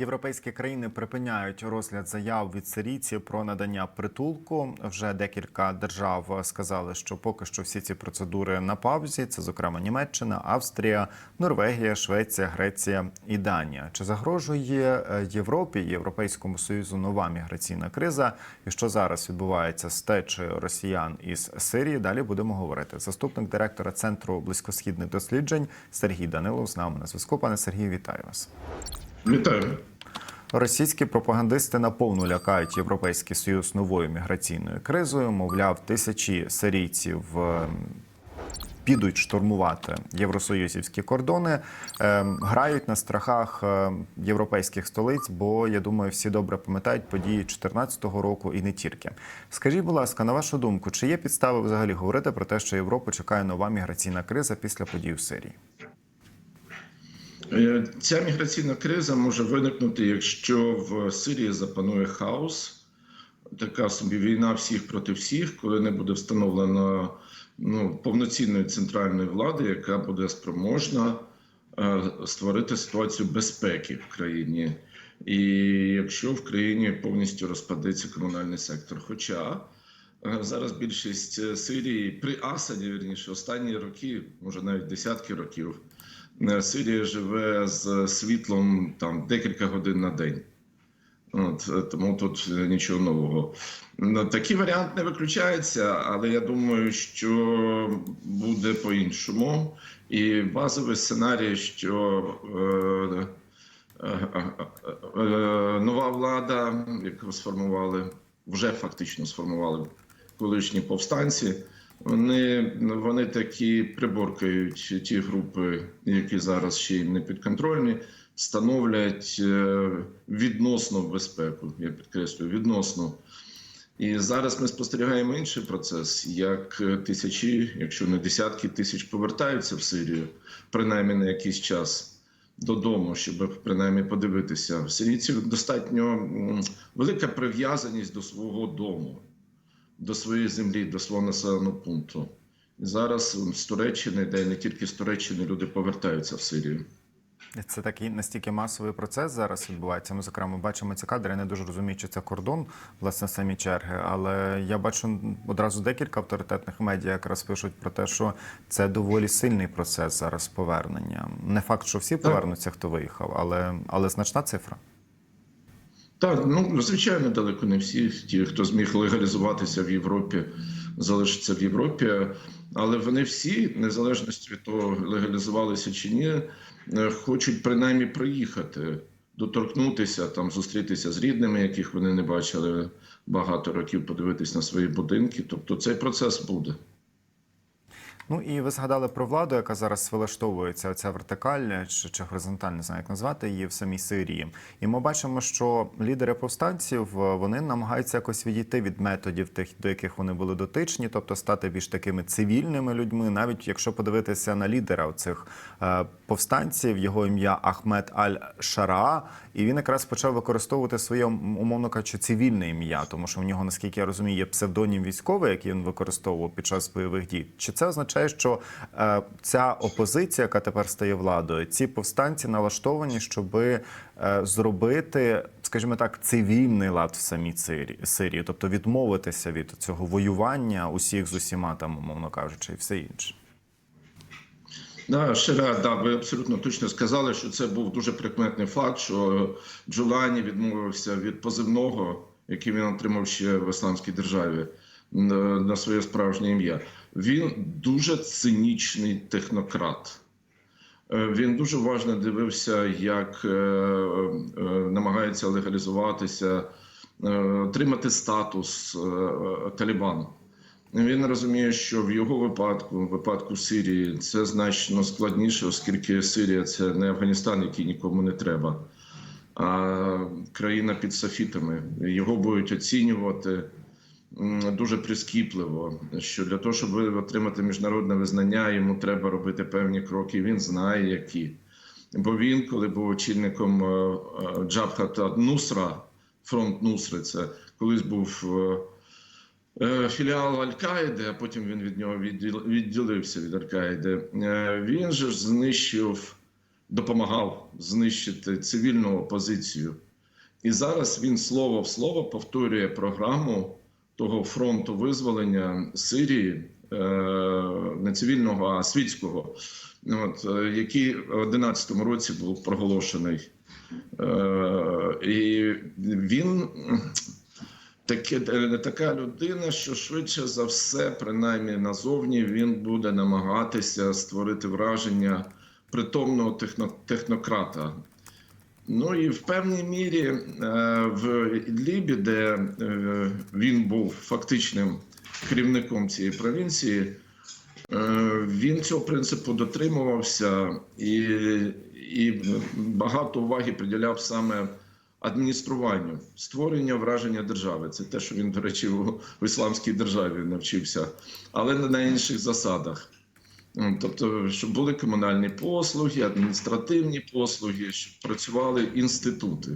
Європейські країни припиняють розгляд заяв від сирійців про надання притулку. Вже декілька держав сказали, що поки що всі ці процедури на паузі. Це, зокрема, Німеччина, Австрія, Норвегія, Швеція, Греція і Данія. Чи загрожує е, Європі Європейському Союзу нова міграційна криза? І що зараз відбувається з течею росіян із Сирії? Далі будемо говорити. Заступник директора центру близькосхідних досліджень Сергій Данилов з нами на зв'язку. Пане Сергію, вітаю вас. Вітаю. Російські пропагандисти наповну лякають Європейський Союз новою міграційною кризою. Мовляв, тисячі сирійців е, підуть штурмувати євросоюзівські кордони, е, грають на страхах е, європейських столиць. Бо я думаю, всі добре пам'ятають події 2014 року і не тільки. Скажіть, будь ласка, на вашу думку, чи є підстави взагалі говорити про те, що Європу чекає нова міграційна криза після подій у Сирії? Е, Ця міграційна криза може виникнути, якщо в Сирії запанує хаос, така собі війна всіх проти всіх, коли не буде встановлено ну, повноцінної центральної влади, яка буде спроможна е, створити ситуацію безпеки в країні. І якщо в країні повністю розпадеться комунальний сектор. Хоча е, зараз більшість Сирії при Асаді, вірніше, останні роки, може навіть десятки років. Е, Сирія живе з світлом там декілька годин на день. От, е, тому тут е, нічого нового. Такий варіант не виключається, але я думаю, що буде по-іншому. І базовий сценарій, що е, е, е, нова влада, яку сформували, вже фактично сформували колишні повстанці. Вони, вони такі приборкають ті групи, які зараз ще й не підконтрольні, становлять е, відносну безпеку. Я підкреслюю, відносно. І зараз ми спостерігаємо інший процес, як тисячі, якщо не десятки тисяч повертаються в Сирію, принаймні на якийсь час додому, щоб принаймні подивитися. В сирійців достатньо велика прив'язаність до свого дому до своєї землі, до свого населеного пункту. І зараз з Туреччини, де не тільки з Туреччини люди повертаються в Сирію. Це такий настільки масовий процес зараз відбувається. Ми зокрема бачимо ці кадри. Я не дуже розумію, чи це кордон, власне, самі черги. Але я бачу одразу декілька авторитетних медіа якраз пишуть про те, що це доволі сильний процес зараз повернення. Не факт, що всі повернуться, хто виїхав, але, але значна цифра. Так, ну звичайно, далеко не всі ті, хто зміг легалізуватися в Європі, залишаться в Європі. Але вони всі, незалежності від того, легалізувалися чи ні, е, хочуть принаймні приїхати, доторкнутися, там зустрітися з рідними, яких вони не бачили багато років, подивитись на свої будинки. Тобто цей процес буде. Ну і ви згадали про владу, яка зараз вилаштовується ця вертикальна чи, чи горизонтальна, не знаю, як назвати її в самій Сирії. І ми бачимо, що лідери повстанців е, вони намагаються якось відійти від методів тих, до яких вони були дотичні, тобто стати більш такими цивільними людьми. Навіть якщо подивитися на лідера цих е, повстанців, його ім'я Ахмед Аль-Шара, і він якраз почав використовувати своє умовно кажучи, цивільне ім'я, тому що в нього, наскільки я розумію, є псевдонім військовий, який він використовував під час бойових дій. Чи це означає, що е, ця опозиція, яка тепер стає владою, ці повстанці налаштовані, щоб е, зробити, скажімо так, цивільний лад в самій Сирії, Сирії, тобто відмовитися від цього воювання усіх з усіма, там, умовно кажучи, і все інше. Да, Шира, да, ви абсолютно точно сказали, що це був дуже прикметний факт, що Джулані відмовився від позивного, який він отримав ще в ісламській державі на своє справжнє ім'я. Він дуже цинічний технократ. Е, Він дуже уважно дивився, як е, е, намагається легалізуватися, отримати статус Талібану. Він розуміє, що в його випадку, в випадку Сирії, це значно складніше, оскільки Сирія це не Афганістан, який нікому не треба, а країна під софітами. Його будуть оцінювати дуже прискіпливо. Що для того, щоб отримати міжнародне визнання, йому треба робити певні кроки. Він знає, які. Бо він, коли був очільником е, е, Джабхата Нусра, фронт Нусри, це колись був. е, філіал Аль-Каїди, а потім він від нього відділився від Аль-Каїди. Він же ж знищив допомагав знищити цивільну опозицію. І зараз він слово в слово повторює програму того фронту визволення Сирії, е, не цивільного, а світського, от, е, який в 2011 році був проголошений. Е, І він таке, така людина, що швидше за все, принаймні назовні, він буде намагатися створити враження притомного техно, технократа. Ну і в певній мірі е, в Ідлібі, де е, він був фактичним керівником цієї провінції, е, він цього принципу дотримувався і, і багато уваги приділяв саме адмініструванню, створення враження держави. Це те, що він, до речі, в ісламській державі навчився, але не на інших засадах. Ну, Тобто, щоб були комунальні послуги, адміністративні послуги, щоб працювали інститути.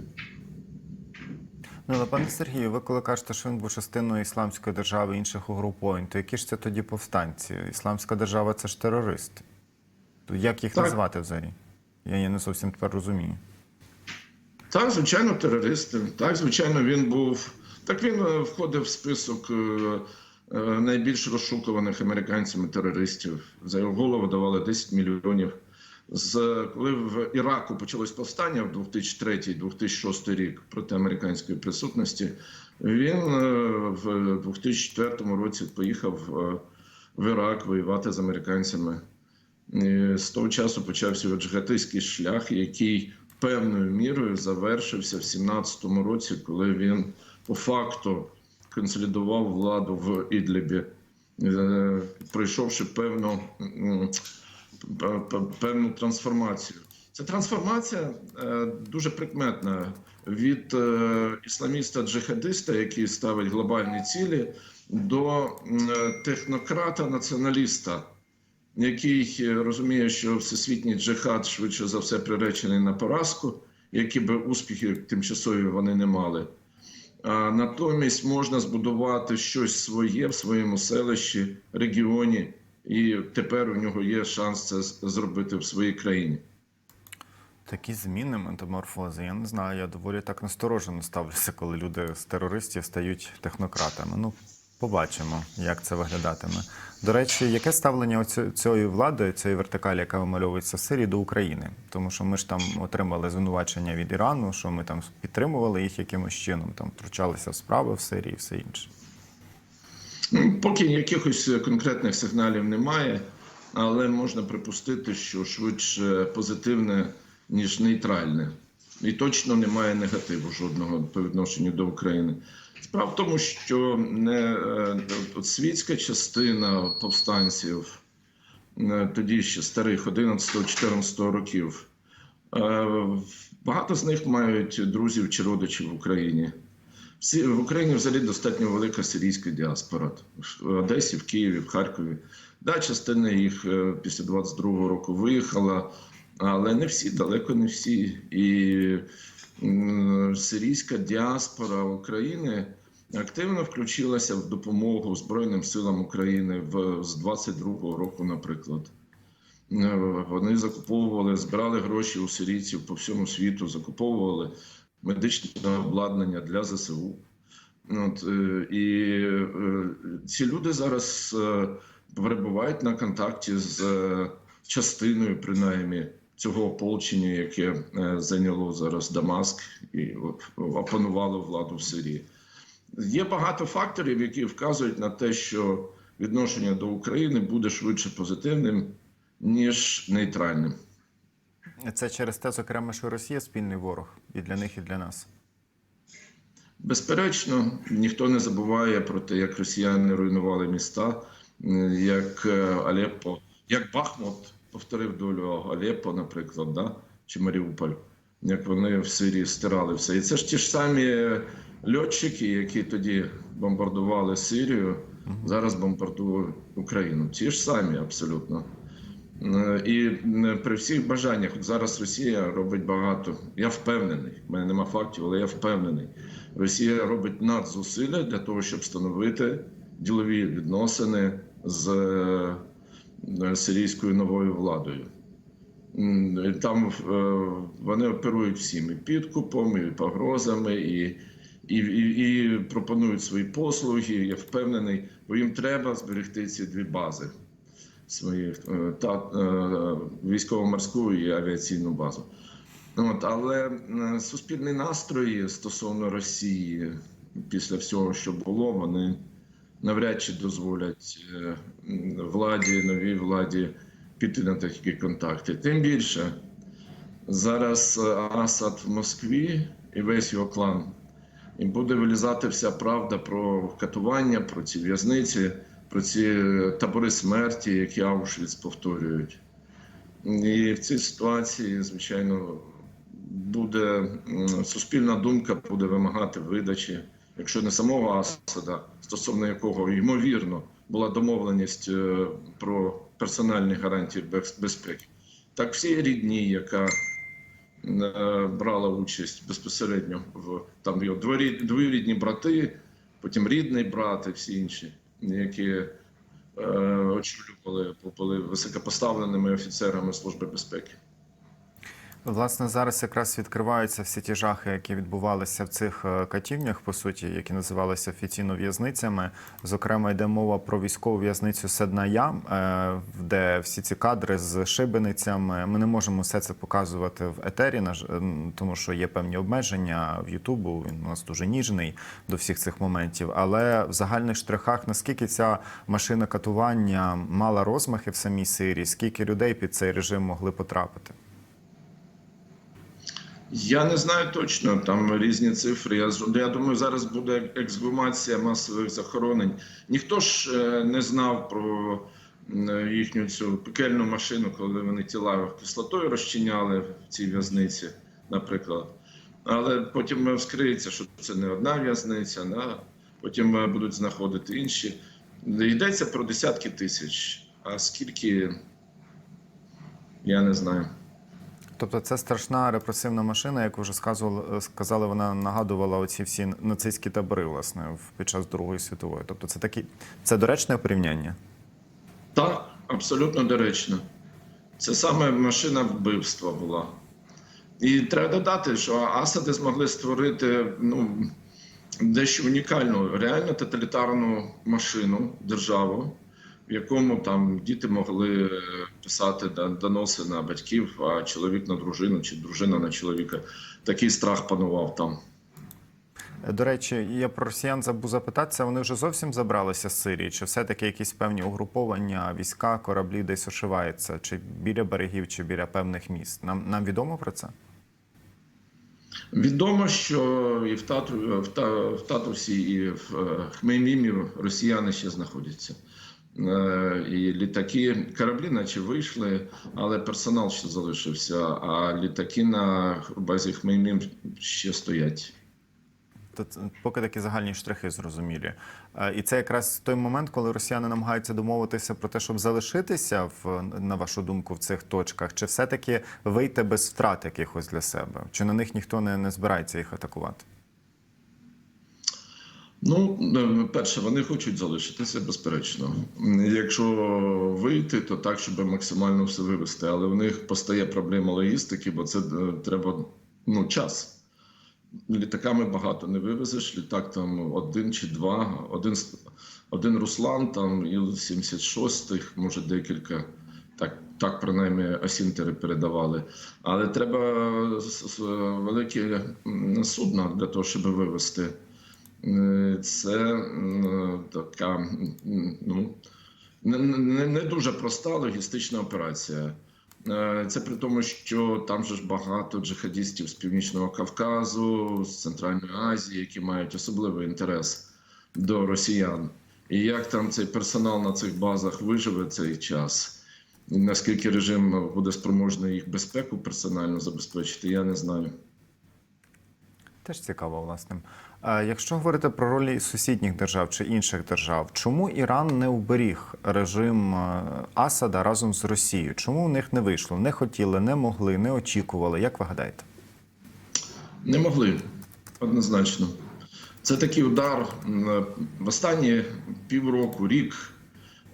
Ну, але пане Сергію, ви коли кажете, що він був частиною ісламської держави інших угруповань, то які ж це тоді повстанці? Ісламська держава це ж терористи. То як їх Так. назвати взагалі? Я, я не зовсім тепер розумію. Так, звичайно, терористи. Так, звичайно, він був. Так він е, входив в список е, е, найбільш розшукуваних американцями терористів. За його голову давали 10 мільйонів. З коли в Іраку почалось повстання в 2003-2006 рік проти американської присутності, він е, в 2004 році поїхав е, в Ірак воювати з американцями. З того часу почався його джихадистський шлях, який певною мірою завершився в 17-му році, коли він по факту консолідував владу в Ідлібі, е, пройшовши певну, певну трансформацію. Ця трансформація е, дуже прикметна від е, ісламіста-джихадиста, який ставить глобальні цілі, до технократа-націоналіста який розуміє, що всесвітній джихад швидше за все приречений на поразку, які би успіхи тимчасові вони не мали. Натомість можна збудувати щось своє в своєму селищі, регіоні, і тепер у нього є шанс це зробити в своїй країні. Такі зміни, метаморфози, я не знаю, я доволі так насторожено ставлюся, коли люди з терористів стають технократами. Ну, побачимо, як це виглядатиме. До речі, яке ставлення цієї влади, цієї вертикалі, яка вимальовується в Сирії, до України? Тому що ми ж там отримали звинувачення від Ірану, що ми там підтримували їх якимось чином, там втручалися в справи в Сирії і все інше. Ну, Поки якихось конкретних сигналів немає, але можна припустити, що швидше позитивне, ніж нейтральне. І точно немає негативу жодного по відношенню до України. Справа в тому, що не світська частина повстанців, е, тоді ще старих 11-14 років, е, багато з них мають друзів чи родичів в Україні. В Україні взагалі достатньо велика сирійська діаспора в Одесі, в Києві, в Харкові. Да, частина їх е, після 22-го року виїхала, але не всі, далеко не всі. І сирійська діаспора України активно включилася в допомогу Збройним силам України в з 22-го року, наприклад. Е, Вони закуповували, збирали гроші у сирійців по всьому світу, закуповували медичне обладнання для ЗСУ. От, е, і е, ці люди зараз перебувають на контакті з частиною, принаймні, цього ополчення, яке е, зайняло зараз Дамаск і опанувало владу в Сирії. Є багато факторів, які вказують на те, що відношення до України буде швидше позитивним, ніж нейтральним. Це через те, зокрема, що Росія спільний ворог і для них, і для нас. Безперечно, ніхто не забуває про те, як росіяни руйнували міста, як е, Алеппо, як Бахмут повторив долю Алеппо, наприклад, да? чи Маріуполь, як вони в Сирії стирали все. І це ж ті ж самі льотчики, які тоді бомбардували Сирію, зараз бомбардують Україну. Ті ж самі абсолютно. Е, І е, при всіх бажаннях, от зараз Росія робить багато. Я впевнений, в мене нема фактів, але я впевнений. Росія робить надзусилля для того, щоб встановити ділові відносини з е, сирійською новою владою. Там е, вони оперують всім і підкупом, і погрозами, і, і, і, і пропонують свої послуги. Я впевнений, бо їм треба зберегти ці дві бази своїх е, та е, військово-морську і авіаційну базу. От, але е, суспільні настрої стосовно Росії після всього, що було, вони навряд чи дозволять е, владі, новій владі піти на такі контакти. Тим більше зараз е, Асад в Москві і весь його клан. І буде вилізати вся правда про катування, про ці в'язниці, про ці е, табори смерті, які Аушвіц повторюють. І в цій ситуації, звичайно, буде суспільна думка буде вимагати видачі, якщо не самого Асада, стосовно якого ймовірно була домовленість е, про персональні гарантії безпеки, так всі рідні, яка е, брала участь безпосередньо в там його дворі- двоюрідні брати, потім рідний брат і всі інші, які е, очолювали були високопоставленими офіцерами Служби безпеки. Власне, зараз якраз відкриваються всі ті жахи, які відбувалися в цих е, катівнях, по суті, які називалися офіційно в'язницями. Зокрема, йде мова про військову в'язницю Седная, е, де всі ці кадри з шибеницями. Ми не можемо все це показувати в етері, тому що є певні обмеження в Ютубу. Він у нас дуже ніжний до всіх цих моментів. Але в загальних штрихах, наскільки ця машина катування мала розмахи в самій Сирії, скільки людей під цей режим могли потрапити? Я не знаю точно, там різні цифри. Я, з- я думаю, зараз буде ексгумація масових захоронень. Ніхто ж е, не знав про їхню цю пекельну машину, коли вони тіла кислотою розчиняли в цій в'язниці, наприклад. Але потім е, вскриється, що це не одна в'язниця, да? потім е, будуть знаходити інші. Йдеться про десятки тисяч. А скільки, я не знаю. Тобто це страшна репресивна машина, як вже сказали, вона нагадувала оці всі нацистські табори, власне, під час Другої світової. Тобто це такі це доречне порівняння. Так, абсолютно доречно. Це саме машина вбивства була. І треба додати, що Асади змогли створити ну, дещо унікальну, реально тоталітарну машину, державу, в якому там діти могли е, писати доноси на батьків, а чоловік на дружину чи дружина на чоловіка. Такий страх панував там. До речі, я про росіян забув запитатися. Вони вже зовсім забралися з Сирії? Чи все-таки якісь певні угруповання, війська, кораблі десь ошиваються? Чи біля берегів, чи біля певних міст? Нам нам відомо про це? Відомо, що і в, Тату, в, Та- в Татусі, і в е, Хмеймімі росіяни ще знаходяться. Е, І літаки, кораблі, наче вийшли, але персонал ще залишився. А літаки на базі Хмеймім ще стоять. Тут поки такі загальні штрихи зрозумілі. Е, І це якраз той момент, коли росіяни намагаються домовитися про те, щоб залишитися в на вашу думку в цих точках, чи все-таки вийти без втрат якихось для себе? Чи на них ніхто не, не збирається їх атакувати? Ну, е, перше, вони хочуть залишитися, безперечно. Якщо вийти, то так, щоб максимально все вивести. Але в них постає проблема логістики, бо це е, треба ну, час. Літаками багато не вивезеш. Літак там один чи два, один, один Руслан, там Іл-76, може декілька. Так, так принаймні осінтери передавали. Але треба велике м, судно для того, щоб вивезти. Е, Це така ну, не, не, не дуже проста логістична операція. Е, Це при тому, що там же ж багато джихадістів з Північного Кавказу, з Центральної Азії, які мають особливий інтерес до росіян. І як там цей персонал на цих базах виживе цей час, і наскільки режим буде спроможний їх безпеку персонально забезпечити, я не знаю. Теж цікаво, власне. Е, Якщо говорити про ролі сусідніх держав чи інших держав, чому Іран не уберіг режим е, Асада разом з Росією? Чому в них не вийшло? Не хотіли, не могли, не очікували. Як ви гадаєте? Не могли однозначно. Це такий удар в останні півроку, рік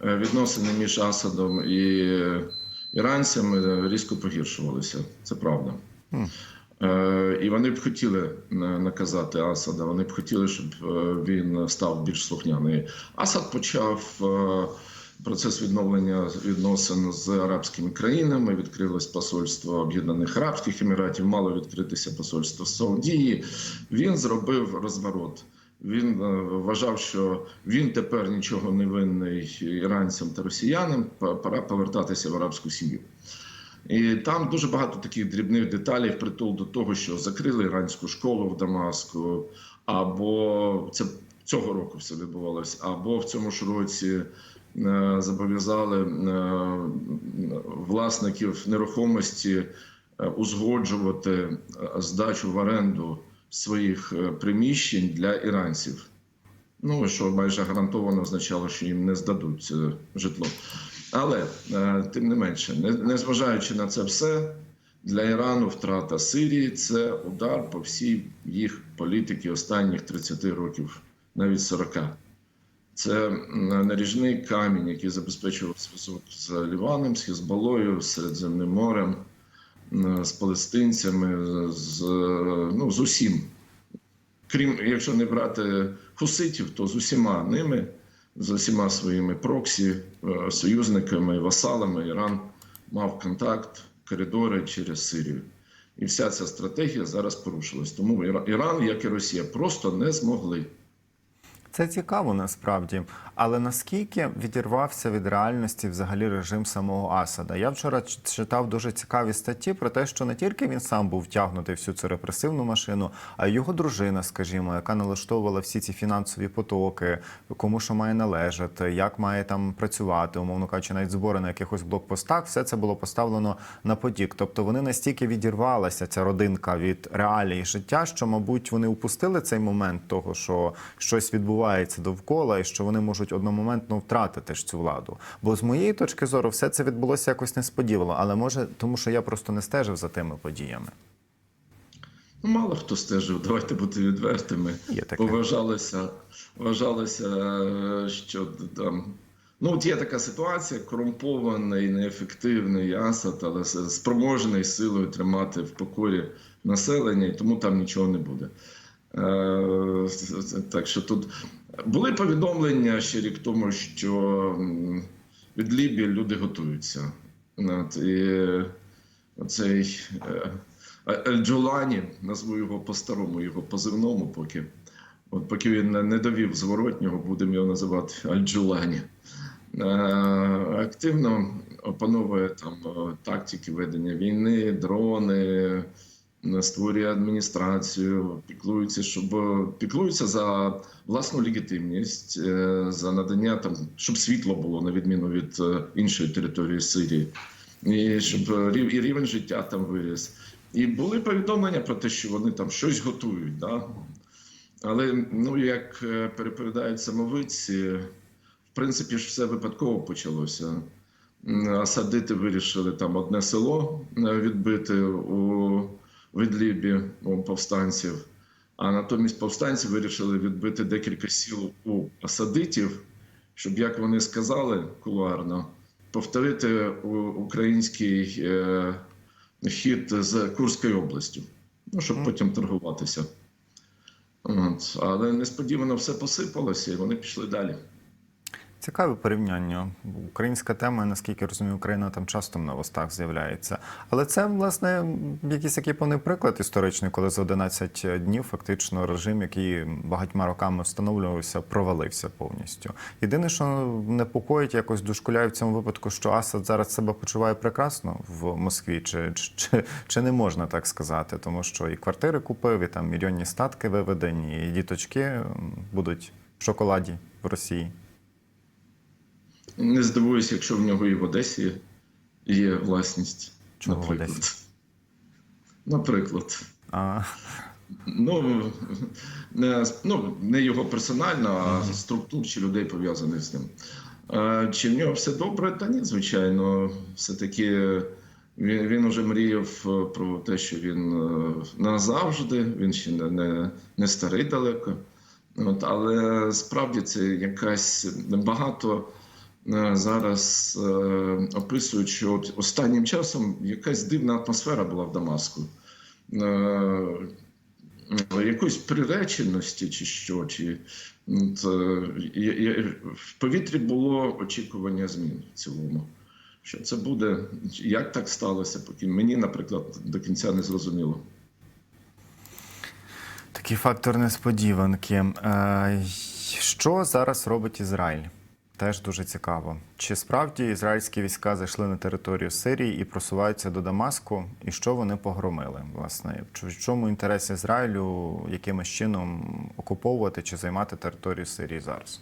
е, відносини між Асадом і іранцями різко погіршувалися. Це правда. Е, І вони б хотіли на- наказати Асада. Вони б хотіли, щоб е, він став більш слухняний. Асад почав е, процес відновлення відносин з арабськими країнами. Відкрилось посольство Об'єднаних Арабських Еміратів, мало відкритися посольство Саудії. Він зробив розворот. Він е, вважав, що він тепер нічого не винний іранцям та росіянам. Пора повертатися в арабську сім'ю. І там дуже багато таких дрібних деталей впритул до того, що закрили іранську школу в Дамаску, або це цього року все відбувалося, або в цьому ж році е, зобов'язали е, власників нерухомості е, узгоджувати здачу в оренду своїх приміщень для іранців. Ну, що майже гарантовано означало, що їм не здадуть житло. Але е, тим не менше, не- незважаючи на це все, для Ірану втрата Сирії це удар по всій їх політиці останніх 30 років, навіть 40. Це наріжний камінь, який забезпечував зв'язок з Ліваном, з Хізбалою, з Середземним морем, з палестинцями, з, ну, з усім. Крім, якщо не брати хуситів, то з усіма ними, з усіма своїми проксі, е, союзниками, васалами, Іран мав контакт, коридори через Сирію. І вся ця стратегія зараз порушилась. Тому Іран, як і Росія, просто не змогли. Це цікаво насправді. Але наскільки відірвався від реальності взагалі режим самого Асада? Я вчора читав дуже цікаві статті про те, що не тільки він сам був втягнутий всю цю репресивну машину, а й його дружина, скажімо, яка налаштовувала всі ці фінансові потоки, кому що має належати, як має там працювати, умовно кажучи, навіть збори на якихось блокпостах, все це було поставлено на потік. Тобто вони настільки відірвалася ця родинка від реалій життя, що, мабуть, вони упустили цей момент того, що щось відбувається довкола, і що вони можуть одномоментно втратити ж цю владу. Бо з моєї точки зору, все це відбулося якось несподівано, але може тому, що я просто не стежив за тими подіями. Ну, мало хто стежив, давайте бути відвертими. Є таке. Вважалося, вважалося, е, що там. Ну, от є така ситуація: корумпований, неефективний Асад, але с- спроможний силою тримати в покорі населення, і тому там нічого не буде. Е, Так що тут були повідомлення ще рік тому, що від Лібії люди готуються. От, І оцей е, Ель-Джолані, назву його по-старому, його позивному, поки. От поки він не- довів зворотнього, будемо його називати Аль-Джулані. Е, Активно опановує там е, тактики ведення війни, дрони, створює адміністрацію, піклується, щоб е, піклується за власну легітимність, е, за надання там, щоб світло було на відміну від е, іншої території Сирії, і щоб е, і рівень життя там виріс. І були повідомлення про те, що вони там щось готують. Да? Але ну як е, переповідають самовидці, в принципі ж все випадково почалося. М, Асадити вирішили там одне село е, відбити у Відлібі у повстанців. А натомість повстанці вирішили відбити декілька сіл у асадитів, щоб, як вони сказали кулуарно, повторити український е, хід з Курською областю, ну, щоб потім торгуватися. От. Але несподівано все посипалося, і вони пішли далі. Цікаве порівняння. Українська тема, наскільки я розумію, Україна там часто на востах з'являється. Але це, власне, якийсь такий повний приклад історичний, коли за 11 днів фактично режим, який багатьма роками встановлювався, провалився повністю. Єдине, що непокоїть, якось дошкуляє в цьому випадку, що Асад зараз себе почуває прекрасно в Москві, чи, чи, чи не можна так сказати, тому що і квартири купив, і там мільйонні статки виведені, і діточки будуть в шоколаді в Росії. Не здивуюся, якщо в нього і в Одесі є власність. В наприклад. Одесі? Наприклад. А, Ну не, ну, не його персонально, а структур чи людей пов'язаних з ним. Чи в нього все добре? Та ні, звичайно. Все-таки він, він уже мріяв е, про те, що він е, назавжди, він ще не, не, не старий далеко. От, але справді це якась багато зараз е, описують, що от останнім часом якась дивна атмосфера була в Дамаску. Е, якоїсь приреченості чи що, чи е, в повітрі було очікування змін в цілому. Що це буде, як так сталося, поки мені, наприклад, до кінця не зрозуміло. Такий фактор несподіванки. Е, Що зараз робить Ізраїль? Теж дуже цікаво. Чи справді ізраїльські війська зайшли на територію Сирії і просуваються до Дамаску? І що вони погромили? Власне, в чому інтерес Ізраїлю якимось чином окуповувати чи займати територію Сирії зараз?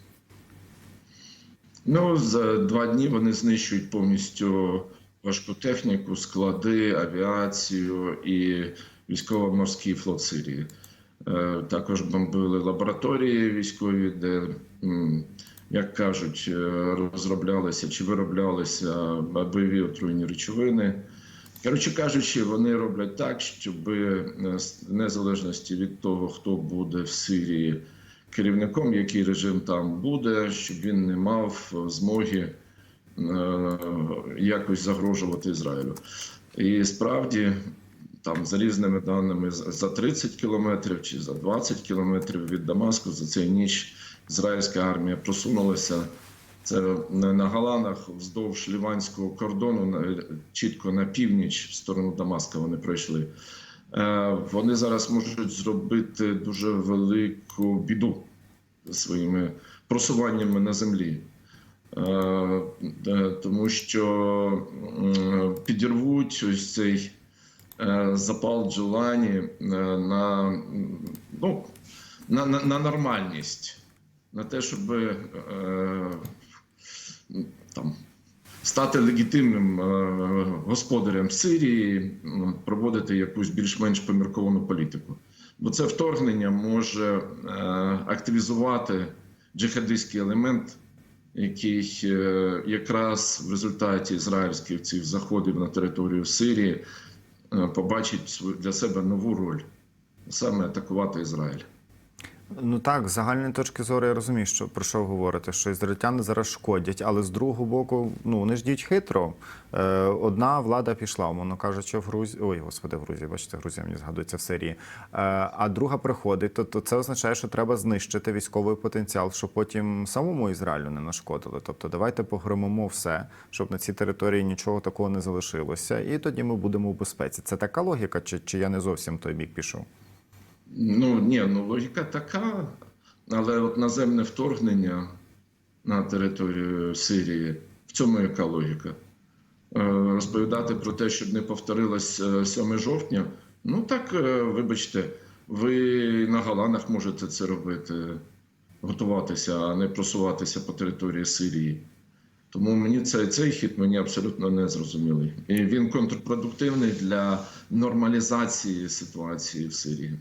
Ну, за два дні вони знищують повністю важку техніку, склади, авіацію і військово-морський флот Сирії. Е, Також бомбили лабораторії військові, де, як кажуть, е, розроблялися чи вироблялися бойові отруйні речовини. Коротше кажучи, вони роблять так, щоб е, з незалежності від того, хто буде в Сирії керівником, який режим там буде, щоб він не мав змоги е, якось загрожувати Ізраїлю. І справді, там за різними даними, за 30 кілометрів чи за 20 кілометрів від Дамаску за цей ніч ізраїльська армія просунулася. Це на на Галанах вздовж ліванського кордону, чітко на північ, в сторону Дамаска вони пройшли. Е, Вони зараз можуть зробити дуже велику біду своїми просуваннями на землі. Е, е, Тому що підірвуть ось цей запал Джелані е, на, ну, на, на, на нормальність, на те, щоб е, там, стати легітимним е, господарем Сирії, проводити якусь більш-менш помірковану політику. Бо це вторгнення може е, активізувати джихадистський елемент, який е, якраз в результаті ізраїльських цих заходів на територію Сирії е, побачить для себе нову роль саме атакувати Ізраїль. Ну так, з загальної точки зору я розумію, що про що ви говорите, що ізраїльтяни зараз шкодять, але з другого боку, ну вони ж діють хитро. Е, одна влада пішла, умовно кажучи, в Грузії. Ой, господи, в Грузії, бачите, Грузія мені згадується в Сирії. Е, а друга приходить, то, то це означає, що треба знищити військовий потенціал, щоб потім самому Ізраїлю не нашкодили. Тобто, давайте погромимо все, щоб на цій території нічого такого не залишилося, і тоді ми будемо в безпеці. Це така логіка, чи, чи я не зовсім той бік пішов? Ну ні, ну логіка така, але от наземне вторгнення на територію Сирії, в цьому яка логіка? Е, Розповідати про те, щоб не повторилось е, 7 жовтня. Ну так, е, вибачте, ви на Галанах можете це робити, готуватися, а не просуватися по території Сирії. Тому мені цей, цей хід мені абсолютно не зрозумілий. І він контрпродуктивний для нормалізації ситуації в Сирії.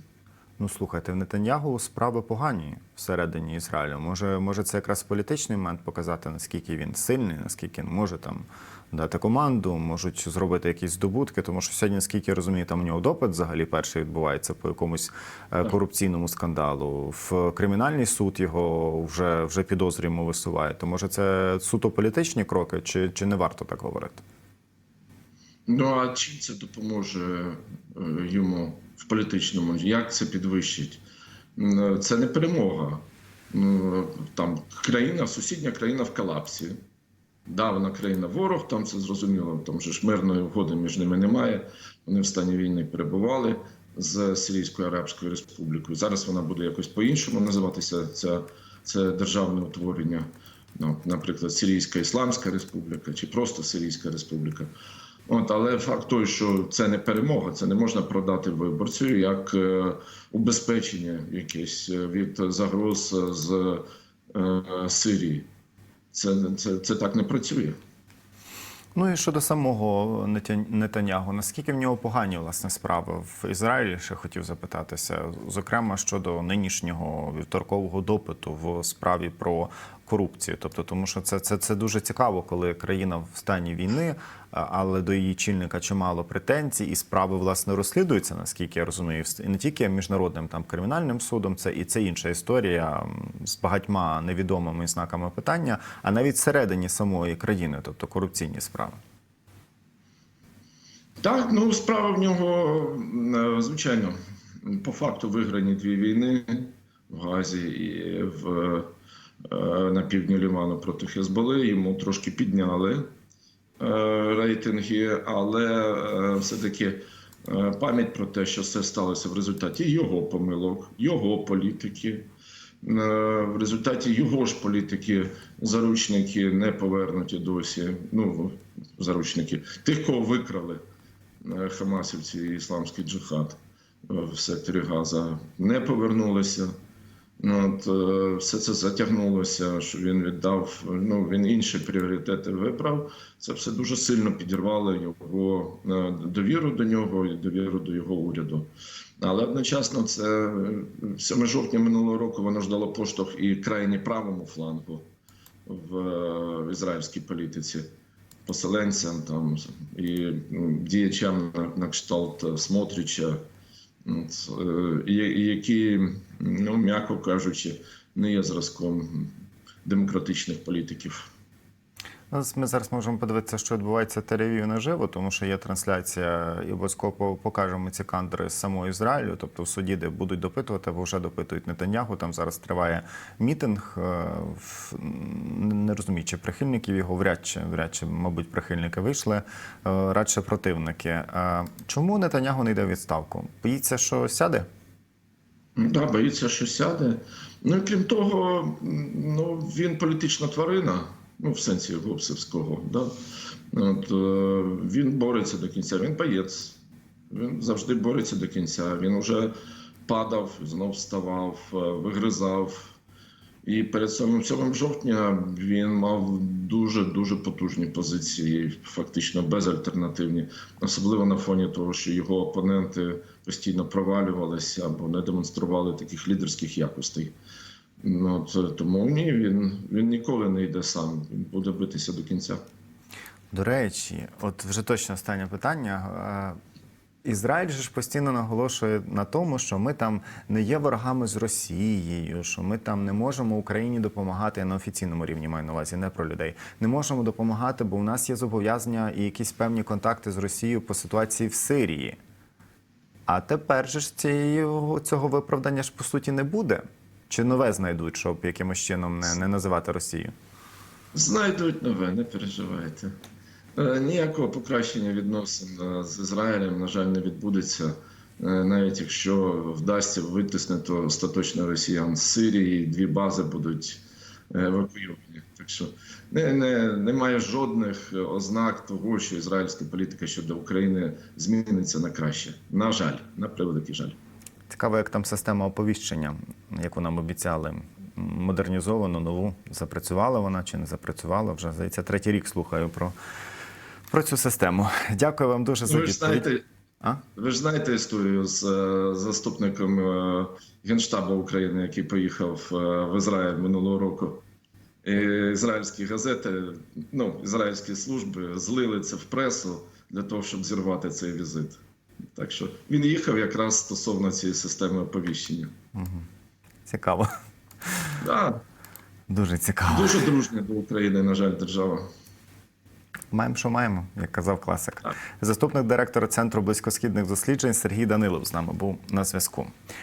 Ну слухайте, в Нетаньягу справи погані всередині Ізраїлю. Може, може, це якраз політичний момент показати, наскільки він сильний, наскільки він може там дати команду, можуть зробити якісь здобутки. Тому що сьогодні, наскільки я розумію, там у нього допит взагалі перший відбувається по якомусь е, корупційному скандалу. В кримінальний суд його вже, вже підозрюємо висуває. То може це суто політичні кроки, чи, чи не варто так говорити? Ну а чим це допоможе е, йому в політичному? Як це підвищить? Це не перемога. Там країна, сусідня країна в колапсі. Да, вона країна ворог, там це зрозуміло, там же ж мирної угоди між ними немає. Вони в стані війни перебували з Сирійською Арабською Республікою. Зараз вона буде якось по-іншому називатися. Це, це державне утворення, ну, наприклад, Сирійська Ісламська Республіка чи просто Сирійська Республіка. От, але факт той, що це не перемога, це не можна продати виборцю як е, убезпечення якесь е, від загроз з е, Сирії. Це, це, це так не працює. Ну і щодо самого Нетаньягу, наскільки в нього погані власне справи в Ізраїлі? Ще хотів запитатися, зокрема щодо нинішнього вівторкового допиту в справі про корупцію. Тобто, тому що це, це, це дуже цікаво, коли країна в стані війни, але до її чільника чимало претензій, і справи власне розслідуються, наскільки я розумію, і не тільки міжнародним там кримінальним судом, це і це інша історія з багатьма невідомими знаками питання, а навіть всередині самої країни, тобто корупційні справи. Так, ну справа в нього, е, звичайно, по факту виграні дві війни в Газі і в, е, на півдні Лівану проти Хезболи. Йому трошки підняли е, рейтинги, але е, все-таки е, пам'ять про те, що все сталося в результаті його помилок, його політики. Е, В результаті його ж політики заручники не повернуті досі. Ну, заручники тих, кого викрали е, хамасівці і ісламський джихад е, в секторі Газа, не повернулися. Ну, От, е, все це затягнулося, що він віддав. Ну він інші пріоритети вибрав. Це все дуже сильно підірвало його е, довіру до нього і довіру до його уряду. Але одночасно, це е, 7 жовтня минулого року воно ж дало поштовх і крайні правому флангу в, е, ізраїльській політиці, поселенцям там і діячам на, кшталт Смотрича, які, ну м'яко кажучи, не є зразком демократичних політиків. Ось Ми зараз можемо подивитися, що відбувається в Тель-Авіві наживо, тому що є трансляція, і обов'язково покажемо ці кадри з самого Ізраїлю, тобто в суді, де будуть допитувати, або вже допитують Нетаньяху. Там зараз триває мітинг. Е, Не розумію, чи прихильників його вряд чи, вряд чи, мабуть, прихильники вийшли, е, радше противники. Е, Чому Нетаньяху не йде в відставку? Боїться, що сяде? Да, боїться, що сяде. Ну крім того, ну він політична тварина, ну в сенсі Гобсевського. Да? От, е, він бореться до кінця, він боєць. Він завжди бореться до кінця. Він вже падав, знов вставав, е, вигризав. І перед самим 7 жовтня він мав дуже дуже потужні позиції, фактично безальтернативні, особливо на фоні того, що його опоненти постійно провалювалися або не демонстрували таких лідерських якостей. Ну, от, тому ні, він, він ніколи не йде сам. Він буде битися до кінця. До речі, от вже точно останнє питання. Е, Ізраїль же ж постійно наголошує на тому, що ми там не є ворогами з Росією, що ми там не можемо Україні допомагати на офіційному рівні маю на увазі, не про людей. Не можемо допомагати, бо у нас є зобов'язання і якісь певні контакти з Росією по ситуації в Сирії. А тепер же ж цього виправдання ж по суті не буде. Чи нове знайдуть, щоб якимось чином не, не називати Росію? Знайдуть нове, не переживайте. Е, Ніякого покращення відносин е, з Ізраїлем, на жаль, не відбудеться, Е, навіть якщо вдасться витиснути остаточно росіян з Сирії, дві бази будуть евакуйовані. Так що не, не, немає жодних ознак того, що ізраїльська політика щодо України зміниться на краще. На жаль, на превеликий жаль. Цікаво, як там система оповіщення, яку нам обіцяли, модернізовану, нову. Запрацювала вона чи не запрацювала? Вже здається, третій рік слухаю про, про цю систему. Дякую вам дуже за Ви відповідь. А? Ви ж знаєте історію з е, заступником е, Генштабу України, який поїхав е, в Ізраїль минулого року. Ізраїльські газети, ну, ізраїльські служби злили це в пресу для того, щоб зірвати цей візит. Так що він їхав якраз стосовно цієї системи оповіщення. Цікаво. Да, Дуже цікаво. дуже дружня до України, на жаль, держава. Маємо, що маємо, як казав класик. Так. Заступник директора Центру близькосхідних досліджень Сергій Данилов з нами був на зв'язку.